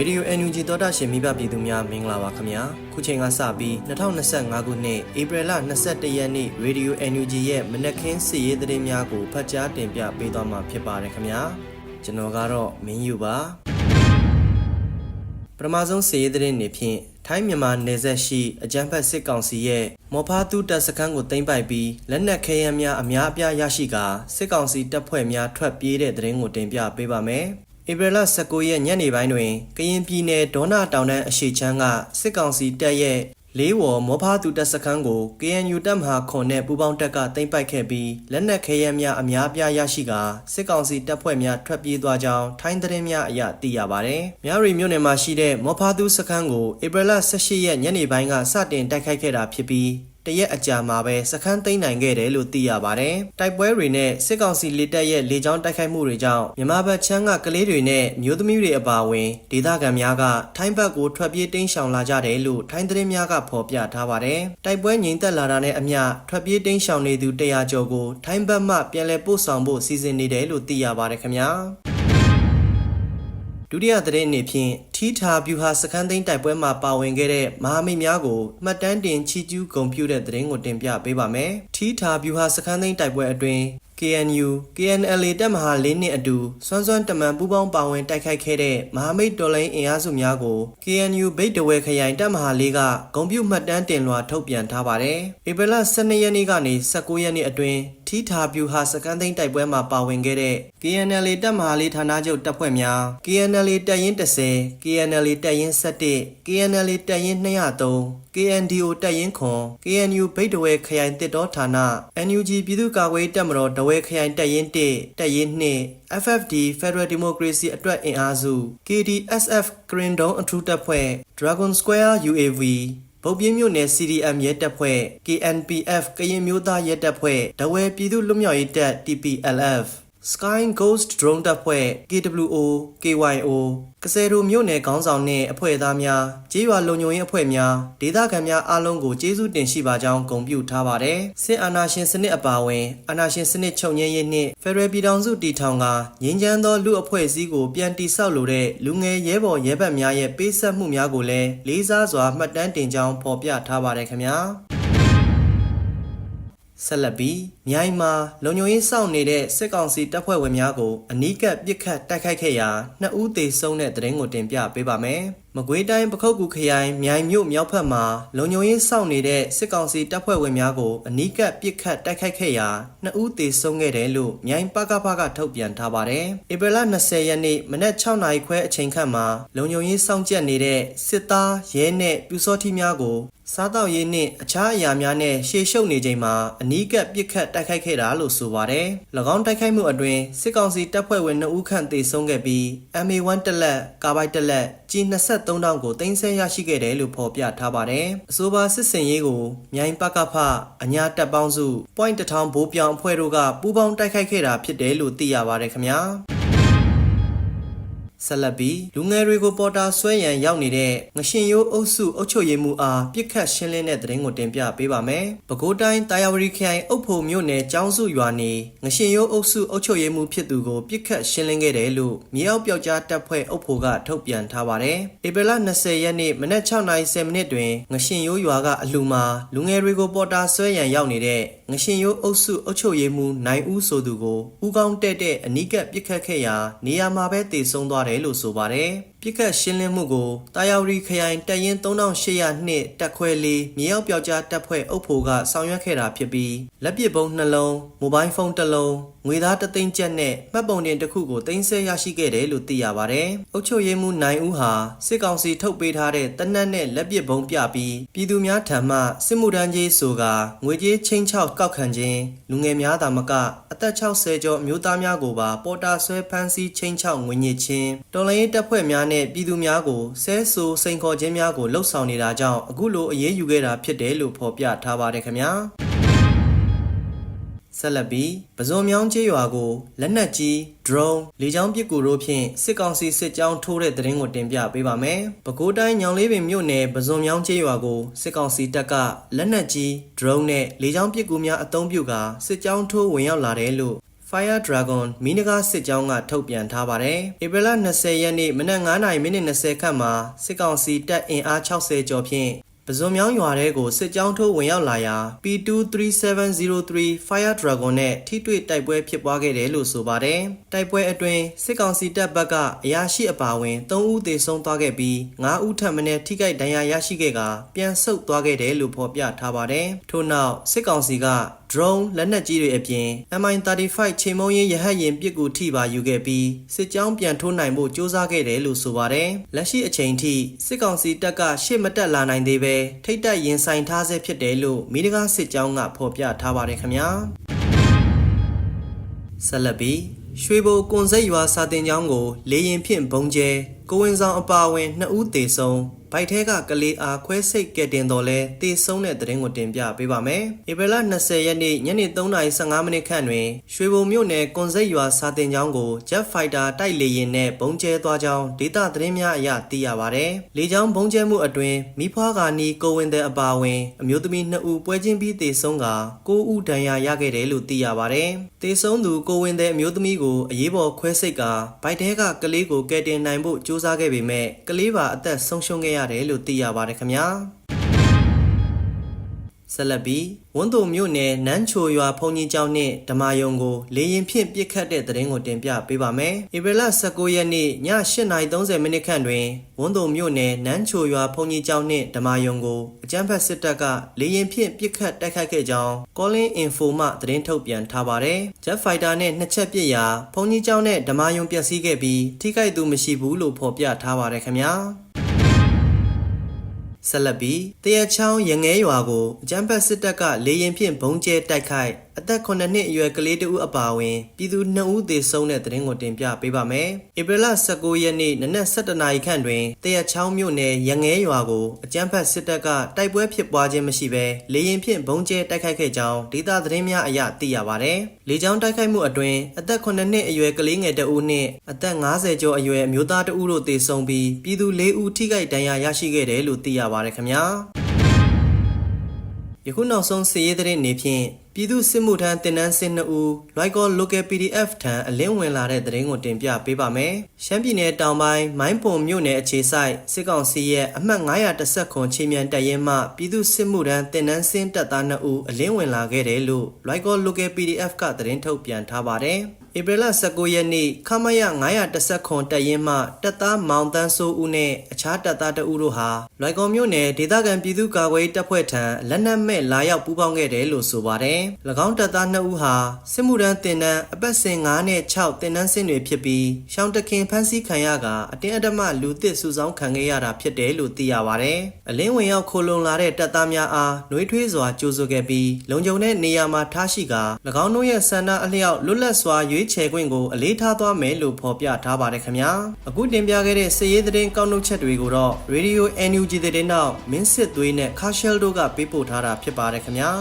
ရေဒီယို NUG သောတာရှင်မိဘပြည်သူများမင်္ဂလာပါခင်ဗျာခုချိန်ကစပြီး2025ခုနှစ်ဧပြီလ22ရက်နေ့ရေဒီယို NUG ရဲ့မနက်ခင်းစီရေးသတင်းများကိုဖတ်ကြားတင်ပြပေးသွားမှာဖြစ်ပါတယ်ခင်ဗျာကျွန်တော်ကတော့မင်းယူပါပထမဆုံးစီရေးသတင်းနေဖြင့်ထိုင်းမြန်မာနယ်စပ်ရှိအကြမ်းဖက်စစ်ကောင်စီရဲ့မော်ဖာတူတပ်စခန်းကိုသိမ်းပိုက်ပြီးလက်နက်ခဲယမ်းများအများအပြားရရှိကာစစ်ကောင်စီတပ်ဖွဲ့များထွက်ပြေးတဲ့သတင်းကိုတင်ပြပေးပါမယ် ဧပြီလ19ရက်ညနေပိုင်းတွင်ကရင်ပြည်နယ်ဒေါနာတောင်တန်းအရှိချမ်းကစစ်ကောင်စီတပ်ရဲ့လေးဝေါ်မောဖာသူတပ်စခန်းကို KNU တပ်မဟာခွန်နဲ့ပူးပေါင်းတပ်ကသိမ်းပိုက်ခဲ့ပြီးလက်နက်ခဲယမ်းများအများအပြားရရှိကာစစ်ကောင်စီတပ်ဖွဲ့များထွက်ပြေးသွားကြောင်းထိုင်းသတင်းများအရသိရပါတယ်။မြရီမြို့နယ်မှာရှိတဲ့မောဖာသူစခန်းကိုဧပြီလ18ရက်ညနေပိုင်းကစတင်တိုက်ခိုက်ခဲ့တာဖြစ်ပြီး တရက်အကြာမှာပဲစခန်းသိမ်းနိုင်ခဲ့တယ်လို့သိရပါတယ်။တိုက်ပွဲတွေနဲ့စစ်ကောင်စီလက်တပ်ရဲ့လေကြောင်းတိုက်ခိုက်မှုတွေကြောင့်မြန်မာဘက်ချမ်းကကလေးတွေနဲ့မျိုးသမီးတွေအပါအဝင်ဒေသခံများကထိုင်းဘက်ကိုထွက်ပြေးတိမ်းရှောင်လာကြတယ်လို့ထိုင်းသတင်းများကဖော်ပြထားပါတယ်။တိုက်ပွဲငြိမ်သက်လာတာနဲ့အမျှထွက်ပြေးတိမ်းရှောင်နေသူ100ကျော်ကိုထိုင်းဘက်မှပြန်လည်ပို့ဆောင်ဖို့စီစဉ်နေတယ်လို့သိရပါတယ်ခင်ဗျာ။ ဒုတိယသတင်းအနေဖြင့်ထီထာဗျူဟာစခန်းသိမ်းတိုက်ပွဲမှာပါဝင်ခဲ့တဲ့မဟာမိတ်များကိုမှတ်တမ်းတင်ချီးကျူးဂုဏ်ပြုတဲ့သတင်းကိုတင်ပြပေးပါမယ်။ထီထာဗျူဟာစခန်းသိမ်းတိုက်ပွဲအတွင်း KNU KNLA တပ်မဟာ၄နှစ်အတူစွမ်းစွမ်းတမန်ပူးပေါင်းပါဝင်တိုက်ခိုက်ခဲ့တဲ့မဟာမိတ်တော်လိုင်းအင်အားစုများကို KNU ဗိတ်တဝဲခရိုင်တပ်မဟာ၄ကဂုံပြုမှတ်တမ်းတင်လွှာထုတ်ပြန်ထားပါတယ်။ဧပြီလ12ရက်နေ့ကနေ19ရက်နေ့အတွင်း ထီထာဗျူဟာစကန်သိန်းတိုက်ပွဲမှာပါဝင်ခဲ့တဲ့ KNLA တပ်မဟာလေးဌာနချုပ်တပ်ဖွဲ့များ KNLA တပ်ရင်း10 KNLA တပ်ရင်း17 KNLA တပ်ရင်း203 KNDO တပ်ရင်းခွန် KNU ဗိတ်တဝဲခရိုင်တစ်တော်ဌာန NUG ပြည်သူ့ကာကွယ်ရေးတပ်မတော်တဝဲခရိုင်တပ်ရင်း1တပ်ရင်း2 FFD Federal Democracy အတွက်အင်အားစု KDSF ကရင်ဒုံအထူးတပ်ဖွဲ့ Dragon Square UAV ဗုတ်ပြင်းမြို့နယ် CDM ရဲတပ်ဖွဲ့ KNPF ကရင်မျိုးသားရဲတပ်ဖွဲ့ဒဝဲပြည်သူ့လွတ်မြောက်ရေးတပ် TPLF Sky Ghost Drone တပ်ဖွဲ့ KWO KYO ကစဲရိုမြို့နယ်ခေါင်းဆောင်နှင့်အဖွဲ့သားများကြေးရွာလုံခြုံရေးအဖွဲ့များဒေသခံများအားလုံးကိုကျေးဇူးတင်ရှိပါကြောင်းဂုဏ်ပြုထားပါတယ်။စစ်အာဏာရှင်စနစ်အပါအဝင်အာဏာရှင်စနစ်ချုပ်ငြိမ်းရေးနှင့်ဖက်ဒရယ်ပြည်ထောင်စုတည်ထောင်ကငြိမ်းချမ်းသောလူအဖွဲ့အစည်းကိုပြန်တည်ဆောက်လိုတဲ့လူငယ်ရဲဘော်ရဲဘက်များရဲ့ပေးဆက်မှုများကိုလည်းလေးစားစွာမှတ်တမ်းတင်ကြောင်းဖော်ပြထားပါတယ်ခင်ဗျာ။ ဆက်လက်ပြီးမြိုင်မှာလုံခြုံရေးစောင့်နေတဲ့စစ်ကောင်စီတပ်ဖွဲ့ဝင်များကိုအနီးကပ်ပစ်ခတ်တိုက်ခိုက်ခဲ့ရာနှစ်ဦးသေဆုံးတဲ့တဲ့ရင်ကိုတင်ပြပေးပါမယ်။မကွေးတိုင်းပခုတ်ကူခရိုင်မြိုင်မြို့မြောက်ဘက်မှာလုံခြုံရေးစောင့်နေတဲ့စစ်ကောင်စီတပ်ဖွဲ့ဝင်များကိုအနီးကပ်ပစ်ခတ်တိုက်ခိုက်ခဲ့ရာနှစ်ဦးသေဆုံးခဲ့တယ်လို့မြိုင်ပကဖကထုတ်ပြန်ထားပါတယ်။ဧပြီလ20ရက်နေ့မနက်6နာရီခွဲအချိန်ခန့်မှာလုံခြုံရေးစောင့်ကြပ်နေတဲ့စစ်သားရဲနဲ့ပြူစောထီးများကို စားတောက်ရေးနှင့်အခြားအရာများနဲ့ရှေ့ရှုပ်နေချိန်မှာအနီးကပ်ပစ်ခတ်တိုက်ခိုက်ခဲ့တာလို့ဆိုပါတယ်။၎င်းတိုက်ခိုက်မှုအတွင်းစစ်ကောင်စီတပ်ဖွဲ့ဝင်2ဦးခန့်သေဆုံးခဲ့ပြီး MA1 တက်လက်ကာဘိုက်တက်လက်ကြီး23တောင်ကိုတင်ဆက်ရရှိခဲ့တယ်လို့ဖော်ပြထားပါတယ်။အဆိုပါစစ်စင်ရေးကိုမြိုင်ပကဖအညာတပ်ပေါင်းစု point တထောင်ဘိုးပြောင်အဖွဲ့တို့ကပူးပေါင်းတိုက်ခိုက်ခဲ့တာဖြစ်တယ်လို့သိရပါတယ်ခင်ဗျာ။ ဆက်လက်ပြီးလူငယ်တွေကိုပေါ်တာဆွဲရန်ရောက်နေတဲ့ငရှင်ရိုးအုပ်စုအုပ်ချုပ်ရေးမှုအားပြစ်ခတ်ရှင်းလင်းတဲ့သတင်းကိုတင်ပြပေးပါမယ်။ပဲခူးတိုင်းတာယာဝတီခရိုင်အုပ်ဖို့မြို့နယ်ကျောင်းစုရွာနေငရှင်ရိုးအုပ်စုအုပ်ချုပ်ရေးမှုဖြစ်သူကိုပြစ်ခတ်ရှင်းလင်းခဲ့တယ်လို့မြေအောက်ပြောက်ကြားတပ်ဖွဲ့အုပ်ဖို့ကထုတ်ပြန်ထားပါတယ်။ဧပြီလ20ရက်နေ့မနက်6:30မိနစ်တွင်ငရှင်ရိုးရွာကအလှူမှာလူငယ်တွေကိုပေါ်တာဆွဲရန်ရောက်နေတဲ့ ငရှင်ရိုးအုပ်စုအုပ်ချုပ်ရေးမှုနိုင်ဦးဆိုသူကိုဦးကောင်းတက်တဲ့အနီးကပ်ပြစ်ခတ်ခဲ့ရာနေရာမှာပဲတည်ဆုံသွားတယ်လို့ဆိုပါတယ်။ပြစ်ခတ်ရှင်းလင်းမှုကိုတာယာဝတီခရိုင်တပ်ရင်း3802တပ်ခွဲလေးမြေအောက်ပြောက်ကြားတပ်ဖွဲ့အုပ်ဖို့ကဆောင်ရွက်ခဲ့တာဖြစ်ပြီးလက်ပစ်ပုံးနှလုံးမိုဘိုင်းဖုန်းတစ်လုံးငွေသားတသိန်းကျပ်နဲ့မှတ်ပုံတင်တစ်ခုကိုတင်ဆက်ရရှိခဲ့တယ်လို့သိရပါတယ်။အုပ်ချုပ်ရေးမှူးနိုင်ဦးဟာစစ်ကောင်စီထုတ်ပေးထားတဲ့တနက်နဲ့လက်ပစ်ပုံးပြပြီးပြည်သူများထံမှစစ်မှုထမ်းကြီးဆိုကငွေကြေးချင်းချောက်ကောက်ခံခြင်းလူငယ်များသာမကအသက်60ကျော်အမျိုးသားများကိုပါပေါ်တာဆွဲဖမ်းဆီးချင်းချောက်ငွေညစ်ခြင်းတော်လိုင်းရေးတပ်ဖွဲ့များနဲ့ပြည်သူများကိုဆဲဆူစိန်ခေါ်ခြင်းများကိုလှုပ်ဆောင်နေတာကြောင့်အခုလိုအရေးယူခဲ့တာဖြစ်တယ်လို့ဖော်ပြထားပါတယ်ခင်ဗျာဆက်လက်ပြီးပဇွန်မြောင်းကျေးရွာကိုလက်နက်ကြီး drone လေကြောင်းပစ်ကူတို့ဖြင့်စစ်ကောင်စီစစ်ကြောင်းထိုးတဲ့တဲ့ရင်ကိုတင်ပြပေးပါမယ်။ပဲခူးတိုင်းညောင်လေးပင်မြို့နယ်ပဇွန်မြောင်းကျေးရွာကိုစစ်ကောင်စီတပ်ကလက်နက်ကြီး drone နဲ့လေကြောင်းပစ်ကူများအသုံးပြုကာစစ်ကြောင်းထိုးဝင်ရောက်လာတယ်လို့ Fire Dragon မီနဂါစစ်ကြောင်းကထုတ်ပြန်ထားပါတယ်။ဧပြီလ20ရက်နေ့မနက်9:30မိနစ်20ခန့်မှာစစ်ကောင်စီတပ်အင်အား60ကျော်ဖြင့်ပဇွန်မြောင်းရွာထဲကိုစစ်ကြောင်းထိုးဝင်ရောက်လာရာ P23703 Fire Dragon နဲ့ထိတွေ့တိုက်ပွဲဖြစ်ပွားခဲ့တယ်လို့ဆိုပါတယ်။တိုက်ပွဲအတွင်းစစ်ကောင်စီတပ်ဘက်ကအရာရှိအပါအဝင်3ဦးသေဆုံးသွားခဲ့ပြီး9ဦးထပ်မံထိခိုက်ဒဏ်ရာရရှိခဲ့ကပြန်ဆုတ်သွားခဲ့တယ်လို့ဖော်ပြထားပါတယ်။ထို့နောက်စစ်ကောင်စီက drone လက်နက်ကြီးတွေအပြင် MI35 ချိန်မုံရင်ရဟတ်ရင်ပစ်ကူထိပါယူခဲ့ပြီးစစ်ကြောင်းပြန်ထိုးနိုင်ဖို့ကြိုးစားခဲ့တယ်လို့ဆိုပါတယ်။လက်ရှိအချိန်ထိစစ်ကောင်စီတပ်ကရှေ့မတက်လာနိုင်သေးပဲထိတ်တက်ရင်ဆိုင်ထားဆဲဖြစ်တယ်လို့မိဒကာစစ်ကြောင်းကဖော်ပြထားပါတယ်ခင်ဗျာ။ဆက်လက်ပြီးရွှေဘိုကွန်စိတ်ရွာစာတင်ကျောင်းကိုလေရင်ဖြင့်ဘုံကျဲကိုဝင်ဆောင်အပါအဝင်2ဦးသေဆုံး ဘိုက်ထဲကကလေးအားခွဲစိတ်ကဲတင်တော်လဲတေဆုံးတဲ့သတင်းကိုတင်ပြပေးပါမယ်။ဧပြီလ20ရက်နေ့ညနေ3:15မိနစ်ခန့်တွင်ရွှေဘုံမြို့နယ်ကွန်စိတ်ရွာစာတင်ကျောင်းကို Jet Fighter တိုက်လေယာဉ်နဲ့ဘုံကျဲသွားကြောင်းဒေသသတင်းများအရသိရပါဗျ။လေကြောင်းဘုံကျဲမှုအတွင်းမိဖွားကနီကိုဝင်တဲ့အပါအဝင်အမျိုးသမီး2ဦးပွဲချင်းပြီးတေဆုံးက9ဦးဒဏ်ရာရခဲ့တယ်လို့သိရပါဗျ။တေဆုံးသူကိုဝင်တဲ့အမျိုးသမီးကိုအရေးပေါ်ခွဲစိတ်ကဘိုက်ထဲကကလေးကိုကယ်တင်နိုင်ဖို့ကြိုးစားခဲ့ပေမဲ့ကလေးပါအသက်ဆုံးရှုံးခဲ့ရတယ်လို့သိရပါတယ်ခင်ဗျာ ဆက်လက်ပြီးဝန်းတုံမြို့နယ်နန်းချိုရွာဖုန်ကြီးကျောင်းနှင့်ဓမ္မယုံကိုလေရင်ဖြင့်ပြစ်ခတ်တဲ့တဲ့ရင်ကိုတင်ပြပေးပါမယ်။ဧပြီလ19ရက်နေ့ည8:30မိနစ်ခန့်တွင်ဝန်းတုံမြို့နယ်နန်းချိုရွာဖုန်ကြီးကျောင်းနှင့်ဓမ္မယုံကိုအကြမ်းဖက်စစ်တပ်ကလေရင်ဖြင့်ပြစ်ခတ်တိုက်ခိုက်ခဲ့ကြောင်း Calling Info မှသတင်းထုတ်ပြန်ထားပါတယ်။ Jet Fighter နဲ့နှစ်ချက်ပစ်ရာဖုန်ကြီးကျောင်းနဲ့ဓမ္မယုံပျက်စီးခဲ့ပြီးထိခိုက်သူမရှိဘူးလို့ဖော်ပြထားပါတယ်ခင်ဗျာ။ ဆက်လက်ပြီးတရချောင်းရငဲရွာကိုအကြမ်းဖက်စစ်တပ်ကလေရင်ဖြင့်ဘုံကျဲတိုက်ခိုက် အသက်9နှစ်အရွယ်ကလေးတဦးအပါအဝင်ပြည်သူ2ဦးသေဆုံးတဲ့တဲ့ရင်ကိုတင်ပြပေးပါမယ်။ဧပြီလ19ရက်နေ့နနက်7:00နာရီခန့်တွင်တရချောင်းမြို့နယ်ရငဲရွာကိုအကြမ်းဖက်စစ်တပ်ကတိုက်ပွဲဖြစ်ပွားခြင်းမရှိဘဲလေရင်ဖြင့်ဘုံကျဲတိုက်ခိုက်ခဲ့ကြောင်းဒေသသတင်းများအရသိရပါဗျ။လေကြောင်းတိုက်ခိုက်မှုအတွင်းအသက်9နှစ်အရွယ်ကလေးငယ်တဦးနှင့်အသက်50ကျော်အရွယ်အမျိုးသားတဦးတို့သေဆုံးပြီးပြည်သူ4ဦးထိခိုက်ဒဏ်ရာရရှိခဲ့တယ်လို့သိရပါတယ်ခင်ဗျာ။ ယခုနောက်ဆုံးစီးရဲတဲ့နေဖြင့်ပြည်သူစစ်မှုထမ်းတင်နန်းစစ်2ဦး Loico Local PDF ထံအလင်းဝင်လာတဲ့သတင်းကိုတင်ပြပေးပါမယ်။ရှမ်းပြည်နယ်တောင်ပိုင်းမိုင်းပုံမြို့နယ်အခြေဆိုင်စစ်ကောင်စီရဲ့အမှတ်910ခွန်ချင်းမြန်တပ်ရင်းမှပြည်သူစစ်မှုထမ်းတင်နန်းစင်းတပ်သား2ဦးအလင်းဝင်လာခဲ့တယ်လို့ Loico Local PDF ကသတင်းထုတ်ပြန်ထားပါတယ်။ ဧပြီလ19ရက်နေ့ခမရ910ခွန်တပ်ရင်းမှတပ်သားမောင်တန်းစိုးဦးနဲ့အခြားတပ်သားတအူးတို့ဟာလွိုင်ကော်မြို့နယ်ဒေသခံပြည်သူ့ကာကွယ်တပ်ဖွဲ့ထံလက်နက်မဲ့လာရောက်ပူးပေါင်းခဲ့တယ်လို့ဆိုပါတယ်။၎င်းတပ်သား2ဦးဟာစစ်မှုထမ်းတင်နန်းအပတ်စဉ်9နဲ့6တင်နန်းစင်းတွေဖြစ်ပြီးရှောင်းတခင်ဖမ်းဆီးခံရကအတင်းအဓမ္မလူသစ်စုဆောင်းခံခဲ့ရတာဖြစ်တယ်လို့သိရပါတယ်။အလင်းဝင်ရောက်ခိုလုံလာတဲ့တပ်သားများအားနှွေးထွေးစွာကြိုးဆိုခဲ့ပြီးလုံခြုံတဲ့နေရာမှာထားရှိက၎င်းတို့ရဲ့ဆန္ဒအလျောက်လွတ်လပ်စွာရွေးချယ်ခွင့်ကိုအလေးထားသွားမယ်လို့ဖော်ပြထားပါတယ်ခင်ဗျာအခုတင်ပြခဲ့တဲ့စည်ရေးသတင်းကောက်နှုတ်ချက်တွေကိုတော့ Radio NUG သတင်းတော့မင်းစစ်သွေးနဲ့ Cashel တို့ကပေးပို့ထားတာဖြစ်ပါတယ်ခင်ဗျာ